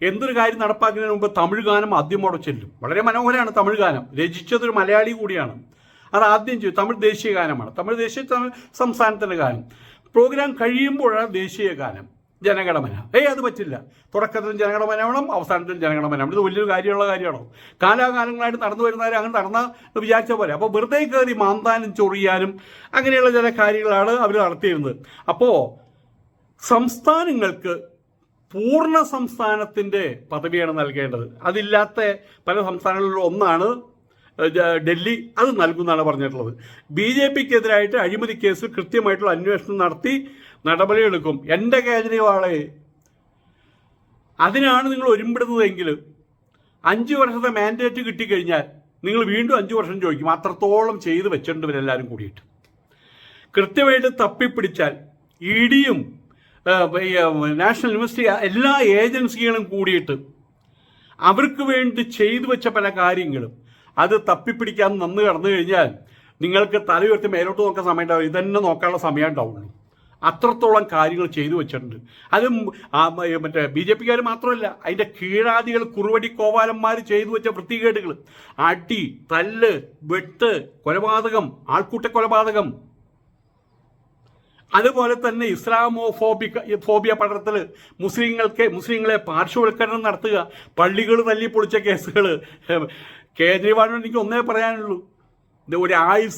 എന്തൊരു കാര്യം നടപ്പാക്കുന്നതിന് മുമ്പ് തമിഴ് ഗാനം ആദ്യം അവിടെ ചെല്ലും. വളരെ മനോഹരമാണ് തമിഴ് ഗാനം. രചിച്ചതൊരു മലയാളി കൂടിയാണ്. അത് ആദ്യം ചെയ്യും. തമിഴ് ദേശീയ ഗാനമാണ്. തമിഴ് ദേശീയ സംസ്ഥാനത്തിന്റെ ഗാനം. പ്രോഗ്രാം കഴിയുമ്പോഴാണ് ദേശീയ ഗാനം. ജനഗണമന. ഏയ് അത് പറ്റില്ല. തുടക്കത്തിലും ജനഗണമന വേണം അവസാനത്തിലും ജനഗണമന വേണം ഇത് വലിയൊരു കാര്യമുള്ള കാര്യമാണോ? കാലാകാലങ്ങളായിട്ട് നടന്നു വരുന്നവർ അങ്ങനെ നടന്ന വിചാരിച്ച പോലെ. അപ്പോൾ വെറുതെ കയറി മാന്താനും ചൊറിയാനും അങ്ങനെയുള്ള ചില കാര്യങ്ങളാണ് അവർ നടത്തിയിരുന്നത്. അപ്പോൾ സംസ്ഥാനങ്ങൾക്ക് പൂർണ സംസ്ഥാനത്തിന്റെ പദവിയാണ് നൽകേണ്ടത്. അതില്ലാത്ത പല സംസ്ഥാനങ്ങളിലും ഒന്നാണ് ഡൽഹി. അത് നൽകുന്നതാണ് പറഞ്ഞിട്ടുള്ളത്. ബി ജെ പിക്കെതിരായിട്ട് അഴിമതി കേസ് കൃത്യമായിട്ടുള്ള അന്വേഷണം നടത്തി നടപടിയെടുക്കും എന്റെ കേജ്രിവാളെ അതിനാണ് നിങ്ങൾ ഒരുമ്പിടുന്നതെങ്കിൽ അഞ്ച് വർഷത്തെ മാൻഡേറ്റ് കിട്ടിക്കഴിഞ്ഞാൽ നിങ്ങൾ വീണ്ടും അഞ്ച് വർഷം ചോദിക്കും അത്രത്തോളം ചെയ്ത് വെച്ചിട്ടുണ്ട് ഇവരെല്ലാവരും കൂടിയിട്ട്. കൃത്യമായിട്ട് തപ്പിപ്പിടിച്ചാൽ ഇ ഡിയും നാഷണൽ യൂണിവേഴ്സിറ്റി എല്ലാ ഏജൻസികളും കൂടിയിട്ട് അവർക്ക് വേണ്ടി ചെയ്തു വെച്ച പല കാര്യങ്ങളും അത് തപ്പിപ്പിടിക്കാൻ നന്ന് കടന്നു കഴിഞ്ഞാൽ നിങ്ങൾക്ക് തലയുയർത്തി മേലോട്ട് നോക്കാൻ സമയം ഉണ്ടാവും ഇതന്നെ നോക്കാനുള്ള സമയം ഉണ്ടാവുള്ളൂ അത്രത്തോളം കാര്യങ്ങൾ ചെയ്തു വെച്ചിട്ടുണ്ട്. അത് മറ്റേ ബി ജെ പിക്കാർ മാത്രമല്ല അതിന്റെ കീഴാദികൾ കുറുവടി കോവാലന്മാർ ചെയ്തു വെച്ച വൃത്തികേടുകൾ. അടി തല്ല് വെട്ട് കൊലപാതകം ആൾക്കൂട്ട കൊലപാതകം അതുപോലെ തന്നെ ഇസ്ലാമോ ഫോബിക ഫോബിയ പഠനത്തിൽ മുസ്ലിങ്ങൾക്ക് മുസ്ലിങ്ങളെ പാർശ്വവൽക്കരണം നടത്തുക. പള്ളികൾ തല്ലി പൊളിച്ച കേസുകൾ കേജ്രിവാളിനോട് എനിക്ക് ഒന്നേ പറയാനുള്ളൂ. ഒരു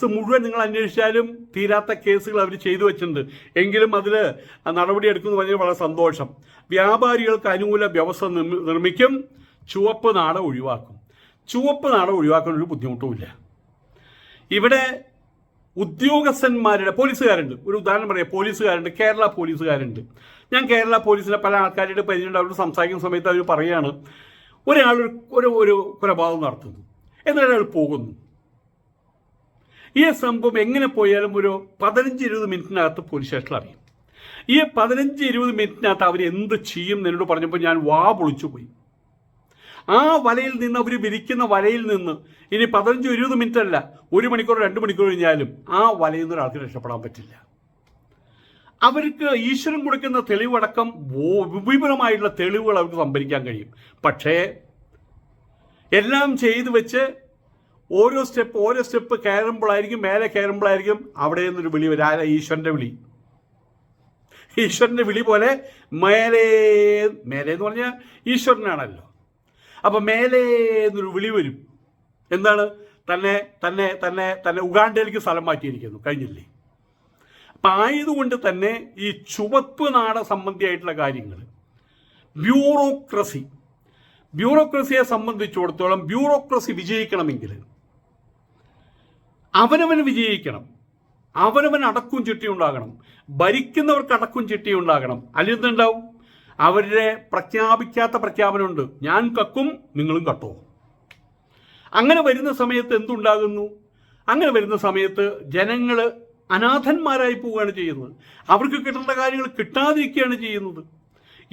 മുഴുവൻ നിങ്ങൾ അന്വേഷിച്ചാലും തീരാത്ത കേസുകൾ അവർ ചെയ്തു വെച്ചിട്ടുണ്ട്. എങ്കിലും അതിൽ നടപടി എടുക്കുന്നു പറഞ്ഞാൽ വളരെ സന്തോഷം. വ്യാപാരികൾക്ക് അനുകൂല വ്യവസ്ഥ നിർമ്മിക്കും ചുവപ്പ് നാട ഒഴിവാക്കും. ചുവപ്പ് നാട ഒഴിവാക്കാൻ ഒരു ബുദ്ധിമുട്ടുമില്ല ഇവിടെ ഉദ്യോഗസ്ഥന്മാരുടെ പോലീസുകാരുണ്ട്. ഒരു ഉദാഹരണം പറയാം. പോലീസുകാരുണ്ട് കേരള പോലീസുകാരുണ്ട്. ഞാൻ കേരള പോലീസിലെ പല ആൾക്കാരുടെ പരിചയമുണ്ട്. അവരോട് സംസാരിക്കുന്ന സമയത്ത് അവർ പറയുകയാണ് ഒരാൾ ഒരു- ഒരു ഒരു കൊലപാതകം നടത്തുന്നു. എന്നിട്ട് അയാൾ പോകുന്നു. ഈ സംഭവം എങ്ങനെ പോയാലും ഒരു പതിനഞ്ച് ഇരുപത് മിനിറ്റിനകത്ത് പോലീസ് സ്റ്റേഷനിൽ അറിയും. ഈ പതിനഞ്ച് ഇരുപത് മിനിറ്റിനകത്ത് അവർ എന്ത് ചെയ്യും എന്നോട് പറഞ്ഞപ്പോൾ ഞാൻ വാ പൊളിച്ചു പോയി. ആ വലയിൽ നിന്ന് അവർ വിരിക്കുന്ന വലയിൽ നിന്ന് ഇനി പതിനഞ്ചോ ഇരുപത് മിനിറ്റ് അല്ല ഒരു മണിക്കൂർ രണ്ട് മണിക്കൂർ കഴിഞ്ഞാലും ആ വലയിൽ നിന്ന് ഒരാൾക്ക് രക്ഷപ്പെടാൻ പറ്റില്ല. അവർക്ക് ഈശ്വരൻ കൊടുക്കുന്ന തെളിവടക്കം വിപുലമായിട്ടുള്ള തെളിവുകൾ അവർക്ക് സംഭരിക്കാൻ കഴിയും. പക്ഷേ എല്ലാം ചെയ്തു വെച്ച് ഓരോ സ്റ്റെപ്പ് ഓരോ സ്റ്റെപ്പ് കയറുമ്പോഴായിരിക്കും മേലെ കയറുമ്പോഴായിരിക്കും അവിടെ നിന്നൊരു വിളി വരും. ആരാ? ഈശ്വരന്റെ വിളി. ഈശ്വരന്റെ വിളി പോലെ മേലേ മേലെ എന്ന് പറഞ്ഞാൽ ഈശ്വരനാണല്ലോ. അപ്പം മേലേ എന്നൊരു വിളി വരും. എന്താണ്? തന്നെ തന്നെ തന്നെ തന്നെ ഉഗാണ്ടയിലേക്ക് സ്ഥലം മാറ്റിയിരിക്കുന്നു. കഴിഞ്ഞില്ലേ? അപ്പം ആയതുകൊണ്ട് തന്നെ ഈ ചുവപ്പ് നാട സംബന്ധിയായിട്ടുള്ള കാര്യങ്ങൾ ബ്യൂറോക്രസി. ബ്യൂറോക്രസിയെ സംബന്ധിച്ചിടത്തോളം ബ്യൂറോക്രസി വിജയിക്കണമെങ്കിൽ അവനവൻ വിജയിക്കണം. അവനവൻ അടക്കും ചിട്ടി ഉണ്ടാകണം. ഭരിക്കുന്നവർക്ക് അടക്കും ചിട്ടി ഉണ്ടാകണം. അല്ലെന്തുണ്ടാവും അവരുടെ പ്രഖ്യാപിക്കാത്ത പ്രഖ്യാപനമുണ്ട്. ഞാൻ കക്കും നിങ്ങളും കട്ടോ. അങ്ങനെ വരുന്ന സമയത്ത് എന്തുണ്ടാകുന്നു? അങ്ങനെ വരുന്ന സമയത്ത് ജനങ്ങൾ അനാഥന്മാരായി പോവുകയാണ് ചെയ്യുന്നത്. അവർക്ക് കിട്ടേണ്ട കാര്യങ്ങൾ കിട്ടാതിരിക്കുകയാണ് ചെയ്യുന്നത്.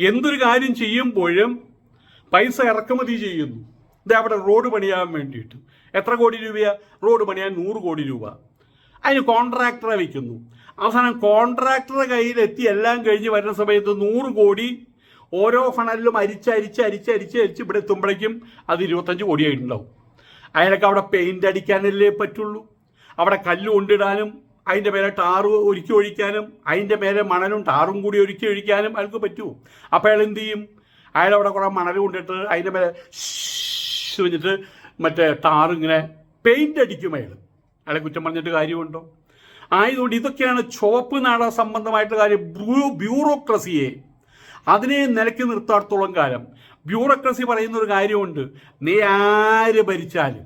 എന്തൊരു കാര്യം ചെയ്യുമ്പോഴും പൈസ ഇറക്കുമതി ചെയ്യുന്നു. ഇത് അവിടെ റോഡ് പണിയാൻ വേണ്ടിയിട്ട്. എത്ര കോടി രൂപയാണ് റോഡ് പണിയാൻ നൂറ് കോടി രൂപ. അതിന് കോൺട്രാക്ടറെ വയ്ക്കുന്നു അവസാനം കോൺട്രാക്ടറെ കയ്യിലെത്തി എല്ലാം കഴിഞ്ഞ് വരുന്ന സമയത്ത് നൂറ് കോടി ഓരോ ഫണലിലും അരിച്ച് അരിച്ച് അരിച്ച് അരിച്ച് അരിച്ച് ഇവിടെ എത്തുമ്പോഴേക്കും അത് ഇരുപത്തഞ്ച് കോടിയായിട്ടുണ്ടാവും. അയാൾക്ക് അവിടെ പെയിന്റ് അടിക്കാനല്ലേ പറ്റുള്ളൂ. അവിടെ കല്ല് കൊണ്ടിടാനും അതിന്റെ മേലെ ടാറ് ഒരുക്കി ഒഴിക്കാനും അതിന്റെ മേലെ മണലും ടാറും കൂടി ഒരുക്കി ഒഴിക്കാനും അയാൾക്ക് പറ്റുമോ അപ്പോൾ അയാൾ എന്ത് ചെയ്യും? അയാൾ അവിടെ കുറേ മണൽ കൊണ്ടിട്ട് അതിന്റെ മേലെ വെച്ചിട്ട് മറ്റേ ടാർ പെയിന്റ് അടിക്കും അയാൾ അയാളെ കുറ്റം പറഞ്ഞിട്ട് കാര്യമുണ്ടോ? ആയതുകൊണ്ട് ഇതൊക്കെയാണ് ചുവപ്പ് നാട സംബന്ധമായിട്ടുള്ള കാര്യം. ബ്യൂ- ബ്യൂറോക്രസിയെ അതിനെ നിലയ്ക്ക് നിർത്താത്തോളം കാലം. ബ്യൂറോക്രസി പറയുന്ന ഒരു കാര്യമുണ്ട്. നീ ആര് ഭരിച്ചാലും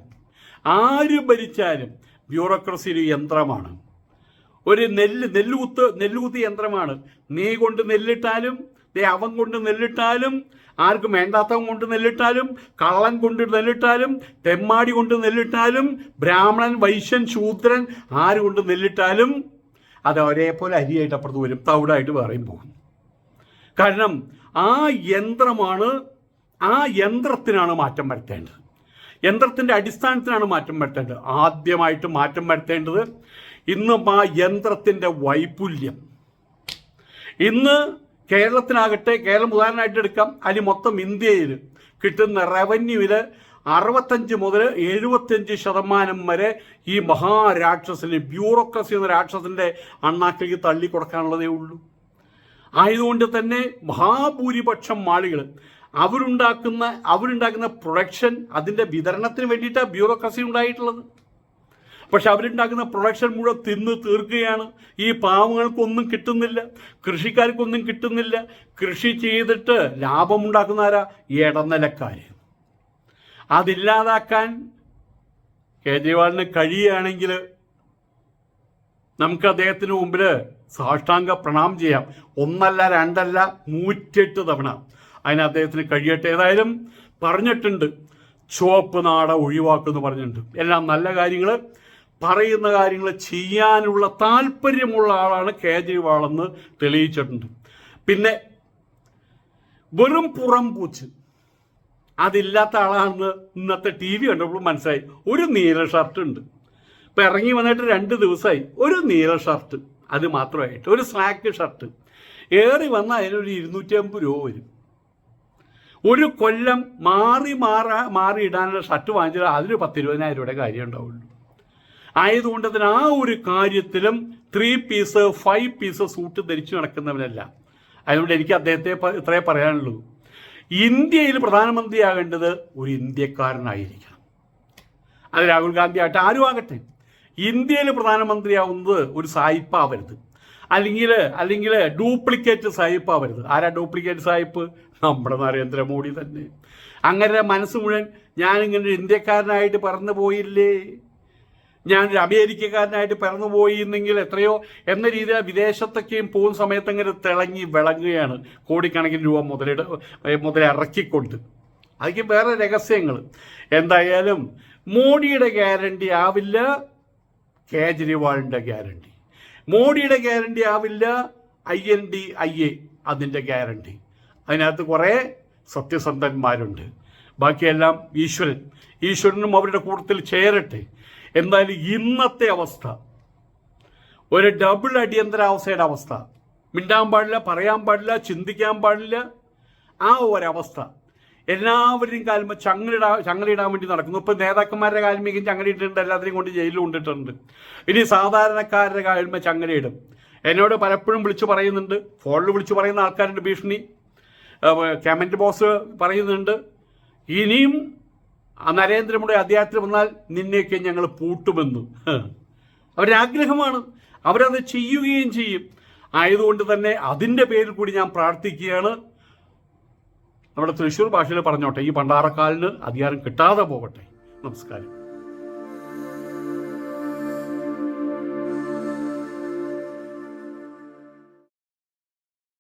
ആര് ഭരിച്ചാലും ബ്യൂറോക്രസി ഒരു യന്ത്രമാണ്. ഒരു നെല്ല് നെല്ലുകുത്ത് നെല്ലുകുത്ത് യന്ത്രമാണ്. നീ കൊണ്ട് നെല്ലിട്ടാലും ദേ അവൻ കൊണ്ട് നെല്ലിട്ടാലും ആർക്കും വേണ്ടാത്തവൻ കൊണ്ട് നെല്ലിട്ടാലും കള്ളൻ കൊണ്ട് നെല്ലിട്ടാലും തെമ്മാടി കൊണ്ട് നെല്ലിട്ടാലും ബ്രാഹ്മണൻ വൈശ്യൻ ശൂദ്രൻ ആര് കൊണ്ട് നെല്ലിട്ടാലും അത് ഒരേപോലെ അരിയായിട്ട് അപ്പുറത്ത് വരും തവിടായിട്ട് വേറെയും പോകും. കാരണം ആ യന്ത്രമാണ് ആ യന്ത്രത്തിനാണ് മാറ്റം വരുത്തേണ്ടത്. യന്ത്രത്തിന്റെ അടിസ്ഥാനത്തിനാണ് മാറ്റം വരുത്തേണ്ടത്. ആദ്യമായിട്ട് മാറ്റം വരുത്തേണ്ടത് ഇന്നും ആ യന്ത്രത്തിന്റെ വൈപുല്യം. ഇന്ന് കേരളത്തിനാകട്ടെ കേരളം ഉദാഹരണമായിട്ട് എടുക്കാം. അതിൽ മൊത്തം ഇന്ത്യയിൽ കിട്ടുന്ന റവന്യൂവിൽ അറുപത്തഞ്ച് മുതൽ എഴുപത്തഞ്ച് ശതമാനം വരെ ഈ മഹാരാക്ഷസിന് ബ്യൂറോക്രസി എന്ന രാക്ഷസിന്റെ അണ്ണാക്കിലേക്ക് തള്ളിക്കൊടുക്കാനുള്ളതേ ഉള്ളൂ. ആയതുകൊണ്ട് തന്നെ മഹാഭൂരിപക്ഷം ആളുകൾ അവരുണ്ടാക്കുന്ന അവരുണ്ടാക്കുന്ന പ്രൊഡക്ഷൻ അതിന്റെ വിതരണത്തിന് വേണ്ടിയിട്ടാണ് ബ്യൂറോക്രസി ഉണ്ടായിട്ടുള്ളത്. പക്ഷെ അവരുണ്ടാക്കുന്ന പ്രൊഡക്ഷൻ മുഴുവൻ തിന്ന് തീർക്കുകയാണ്. ഈ പാവങ്ങൾക്കൊന്നും കിട്ടുന്നില്ല കൃഷിക്കാർക്കൊന്നും കിട്ടുന്നില്ല. കൃഷി ചെയ്തിട്ട് ലാഭമുണ്ടാക്കുന്ന ആരാ? ഇടനിലക്കാർ അതില്ലാതാക്കാൻ കേജ്രിവാളിന് കഴിയുകയാണെങ്കിൽ നമുക്ക് അദ്ദേഹത്തിന് മുമ്പിൽ സാഷ്ടാംഗ പ്രണാം ചെയ്യാം. ഒന്നല്ല രണ്ടല്ല നൂറ്റെട്ട് തവണ അതിന് അദ്ദേഹത്തിന് കഴിയട്ടെ. ഏതായാലും പറഞ്ഞിട്ടുണ്ട് ചുവപ്പ് നാട ഒഴിവാക്കുമെന്ന് പറഞ്ഞിട്ടുണ്ട്. എല്ലാം നല്ല കാര്യങ്ങൾ പറയുന്ന കാര്യങ്ങൾ ചെയ്യാനുള്ള താല്പര്യമുള്ള ആളാണ് കേജ്രിവാൾ തെളിയിച്ചിട്ടുണ്ട്. പിന്നെ വെറും പുറം പൂച്ച്. അതില്ലാത്ത ആളാണെന്ന് ഇന്നത്തെ ടി വി കണ്ടപ്പോൾ മനസ്സിലായി. ഒരു നീല ഷർട്ട് ഉണ്ട്. ഇപ്പം ഇറങ്ങി വന്നിട്ട് രണ്ട് ദിവസമായി. ഒരു നീല ഷർട്ട്. അത് മാത്രമായിട്ട്. ഒരു സ്ലാക്ക് ഷർട്ട്. ഏറി വന്ന അതിനൊരു ഇരുന്നൂറ്റി അമ്പത് രൂപ വരും. ഒരു കൊല്ലം മാറി മാറാ മാറി ഇടാനുള്ള ഷർട്ട് വാങ്ങിച്ചാൽ അതിന് പത്തിരുപതിനായിരം രൂപയുടെ കാര്യം ഉണ്ടാവുള്ളൂ ആയതുകൊണ്ട് തന്നെ ആ ഒരു കാര്യത്തിലും three piece five piece suit ധരിച്ചു നടക്കുന്നവനല്ല. അതുകൊണ്ട് എനിക്ക് അദ്ദേഹത്തെ ഇത്രേ പറയാനുള്ളൂ. ഇന്ത്യയിൽ പ്രധാനമന്ത്രിയാകേണ്ടത് ഒരു ഇന്ത്യക്കാരനായിരിക്കണം. അത് രാഹുൽ ഗാന്ധി ആകട്ടെ ആരും ആകട്ടെ. ഇന്ത്യയിൽ പ്രധാനമന്ത്രിയാവുന്നത് ഒരു സായിപ്പാവരുത്. അല്ലെങ്കിൽ അല്ലെങ്കിൽ ഡ്യൂപ്ലിക്കേറ്റ് സായിപ്പാവരുത്. ആരാ ഡ്യൂപ്ലിക്കേറ്റ് സായിപ്പ്? നമ്മുടെ നരേന്ദ്രമോദി തന്നെ. അങ്ങനെ മനസ്സ് മുഴുവൻ ഞാനിങ്ങനെ ഇന്ത്യക്കാരനായിട്ട് പറന്നു പോയില്ലേ? ഞാനൊരു അമേരിക്കക്കാരനായിട്ട് പിറന്നു പോയി എന്നെങ്കിൽ എത്രയോ എന്ന രീതിയിൽ വിദേശത്തൊക്കെയും പോകുന്ന സമയത്ത് അങ്ങനെ തിളങ്ങി വിളങ്ങുകയാണ് കോടിക്കണക്കിന് രൂപ മുതലിട മുതൽ ഇറക്കിക്കൊണ്ട്. അതൊക്കെ വേറെ രഹസ്യങ്ങൾ. എന്തായാലും മോഡിയുടെ ഗ്യാരണ്ടി ആവില്ല കേജ്രിവാളിന്റെ ഗ്യാരണ്ടി. മോഡിയുടെ ഗ്യാരണ്ടി ആവില്ല I N D I A അതിന്റെ ഗ്യാരണ്ടി. അതിനകത്ത് കുറേ സത്യസന്ധന്മാരുണ്ട്. ബാക്കിയെല്ലാം ഈശ്വരൻ. ഈശ്വരനും അവരുടെ കൂട്ടത്തിൽ ചേരട്ടെ. എന്തായാലും ഇന്നത്തെ അവസ്ഥ. ഒരു ഡബിൾ അടിയന്തരാവസ്ഥയുടെ അവസ്ഥ. മിണ്ടാൻ പാടില്ല പറയാൻ പാടില്ല ചിന്തിക്കാൻ പാടില്ല. ആ ഒരവസ്ഥ. എല്ലാവരുടെയും കാലുമ്പോൾ ചങ്ങലിടാ ചങ്ങലിടാൻ വേണ്ടി നടക്കുന്നു. ഇപ്പം നേതാക്കന്മാരുടെ കാലുമേക്കും ചങ്ങലിട്ടിട്ടുണ്ട് എല്ലാത്തിനെയും കൊണ്ട് ജയിലിൽ കൊണ്ടിട്ടുണ്ട്. ഇനി സാധാരണക്കാരുടെ കാലുമ്പോൾ ചങ്ങലയിടും എന്നോട് പലപ്പോഴും വിളിച്ചു പറയുന്നുണ്ട്. ഫോണിൽ വിളിച്ചു പറയുന്ന ആൾക്കാരുണ്ട് ഭീഷണി. കമന്റ് ബോക്സ് പറയുന്നുണ്ട്. ഇനിയും നരേന്ദ്രമോദി അധികാരത്തിൽ വന്നാൽ നിന്നെയൊക്കെ ഞങ്ങൾ പൂട്ടുമെന്ന്. അവരുടെ ആഗ്രഹമാണ്. അവരത് ചെയ്യുകയും ചെയ്യും. ആയതുകൊണ്ട് തന്നെ അതിന്റെ പേരിൽ കൂടി ഞാൻ പ്രാർത്ഥിക്കുകയാണ്. നമ്മുടെ തൃശ്ശൂർ ഭാഷയിൽ പറഞ്ഞോട്ടെ ഈ പണ്ടാറക്കാലിന് അധികാരം കിട്ടാതെ പോകട്ടെ. നമസ്കാരം.